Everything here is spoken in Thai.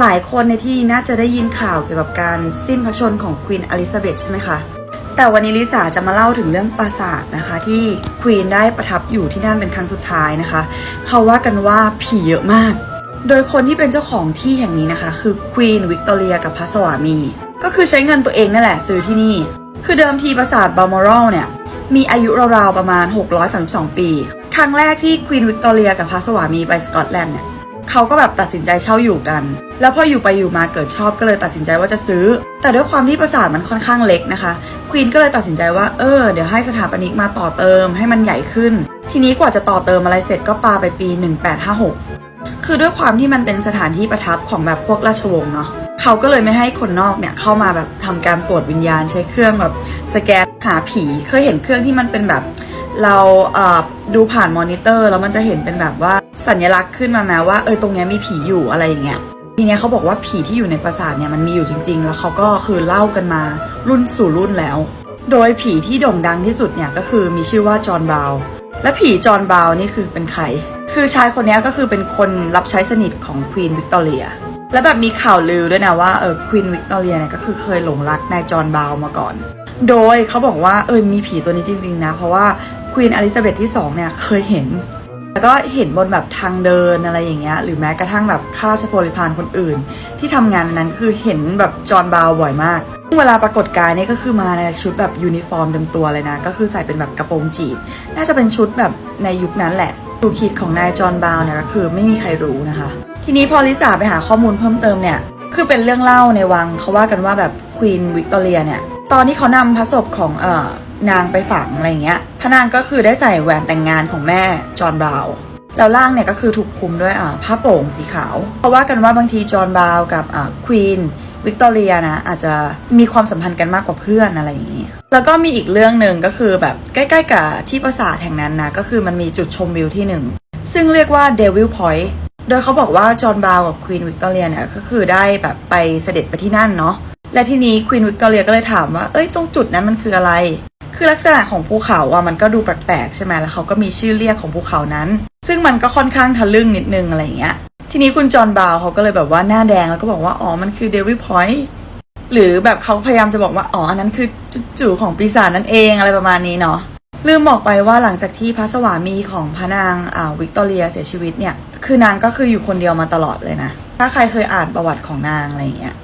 หลายคนในที่น่าจะได้ยินข่าวเกี่ยวกับการสิ้นพระชนของควีนอลิซาเบธใช่ไหมคะ แต่วันนี้ลิสาจะมาเล่าถึงเรื่องปราสาทนะคะ ที่ควีนได้ประทับอยู่ที่นั่นเป็นครั้งสุดท้ายนะคะ เขาว่ากันว่าผีเยอะมาก โดยคนที่เป็นเจ้าของที่แห่งนี้นะคะ คือควีนวิกตอเรียกับพระสวามี ก็คือใช้เงินตัวเองนั่นแหละซื้อที่นี่ คือเดิมทีปราสาทบาลมอรัลเนี่ยมีอายุราวๆประมาณ 632 ปี ครั้งแรกที่ควีนวิกตอเรียกับพระสวามีไปสกอตแลนด์เนี่ย เขาก็แบบตัดสินใจเช่าอยู่กัน แล้วพออยู่ไปอยู่มาเกิดชอบก็เลยตัดสินใจว่าจะซื้อ แต่ด้วยความที่ปราสาทมันค่อนข้างเล็กนะคะ ควีนก็เลยตัดสินใจว่าเออเดี๋ยวให้สถาปนิกมาต่อเติมให้มันใหญ่ขึ้น ทีนี้กว่าจะต่อเติมอะไรเสร็จก็ปาไปปี 1856 คือด้วยความที่มันเป็นสถานที่ประทับของแบบพวกราชวงศ์เนาะเขาก็เลยไม่ให้คนนอกเนี่ยเข้ามาแบบทำการตรวจวิญญาณใช้เครื่องแบบสแกนหาผีเคยเห็นเครื่องที่มันเป็นแบบ เราเดูผ่านมอนิเตอร์แล้วมันจะเห็นเป็นแบบว่าสัญลักษณ์ขึ้นมาแม้ว่าเออตรงนี้มีผีอยู่อะไรอย่างเงี้ยทีเนี้ยเขาบอกว่าผีที่อยู่ในปราสาทเนี่ยมันมีอยู่จริง ๆ แล้วเขาก็คือเล่ากันมารุ่นสู่รุ่นแล้ว โดยผีที่โด่งดังที่สุดเนี่ยก็คือมีชื่อว่าจอห์นบราวน์และผีจอห์นบราวน์นี่คือเป็นใคร คือชายคนนี้ก็คือเป็นคนรับใช้สนิทของควีนวิกตอเรียและแบบมีข่าวลือด้วยนะว่าเออควีนวิกตอเรียเนี่ยก็คือเคยหลงรักนายจอห์นบราวน์มาก่อน โดยเขาบอกว่าเออมีผีตัวนี้จริง ๆ นะ เพราะว่า ควีนอลิซาเบธที่2เนี่ยเคยเห็น แล้วก็เห็นบนแบบทางเดินอะไรอย่างเงี้ยหรือแม้กระทั่งแบบข้าราชบริพารคนอื่น ที่ทำงานนั้นคือเห็นแบบจอห์นบราวบ่อยมากเวลาปรากฏกายเนี่ยก็คือมาในชุดแบบยูนิฟอร์มเต็มตัวเลยนะ ก็คือใส่เป็นแบบกระโปรงจีบ น่าจะเป็นชุดแบบในยุคนั้นแหละตูคิดของนายจอห์นบราวน์เนี่ยก็คือไม่มีใครรู้นะคะ ทีนี้พอลิซ่าไปหาข้อมูลเพิ่มเติมเนี่ย คือเป็นเรื่องเล่าในวังเขาว่ากันว่าแบบควีนวิกตอเรียเนี่ยตอนที่เขานำพระศพของเอ่อ นางไปฝังอะไรเงี้ยพระนางก็คือได้ใส่แหวนแต่งงานของแม่จอห์นบราวน์แล้วร่างเนี่ยก็คือถูกคุมด้วยอ่าผ้าโป่งสีขาว เพราะว่ากันว่าบางทีจอห์นบราวน์กับอ่าควีนวิกตอเรียนะอาจจะมีความสัมพันธ์กันมากกว่าเพื่อนอะไรอย่างงี้ แล้วก็มีอีกเรื่องหนึ่งก็คือแบบใกล้ๆกับที่ปราสาทแห่งนั้นนะก็คือมันมีจุดชมวิวที่หนึ่งซึ่งเรียกว่า Devil Point โดยเขาบอกว่าจอห์นบราวน์กับควีนวิกตอเรียเนี่ยก็คือได้แบบไปเสด็จไปที่นั่นเนาะและทีนี้ควีนวิกตอเรียก็เลยถามว่า เอ้ยตรงจุดนั้นมันคืออะไร คือลักษณะของภูเขาอะมันก็ดูแปลกๆใช่ไหมแล้วเขาก็มีชื่อเรียกของภูเขานั้น ซึ่งมันก็ค่อนข้างทะลึ่งนิดนึงอะไรอย่างเงี้ย ทีนี้คุณจอห์นบาวเขาก็เลยแบบว่าหน้าแดงแล้วก็บอกว่าอ๋อมันคือเดวิลพอยต์หรือแบบเขาพยายามจะบอกว่าอ๋ออันนั้นคือจุดจู่ของปีศาจนั่นเองอะไรประมาณนี้เนาะลืมบอกไปว่าหลังจากที่พระสวามีของพระนางอ่าวิกตอเรียเสียชีวิตเนี่ย คือนางก็คืออยู่คนเดียวมาตลอดเลยนะ ถ้าใครเคยอ่านประวัติของนางอะไรอย่างเงี้ย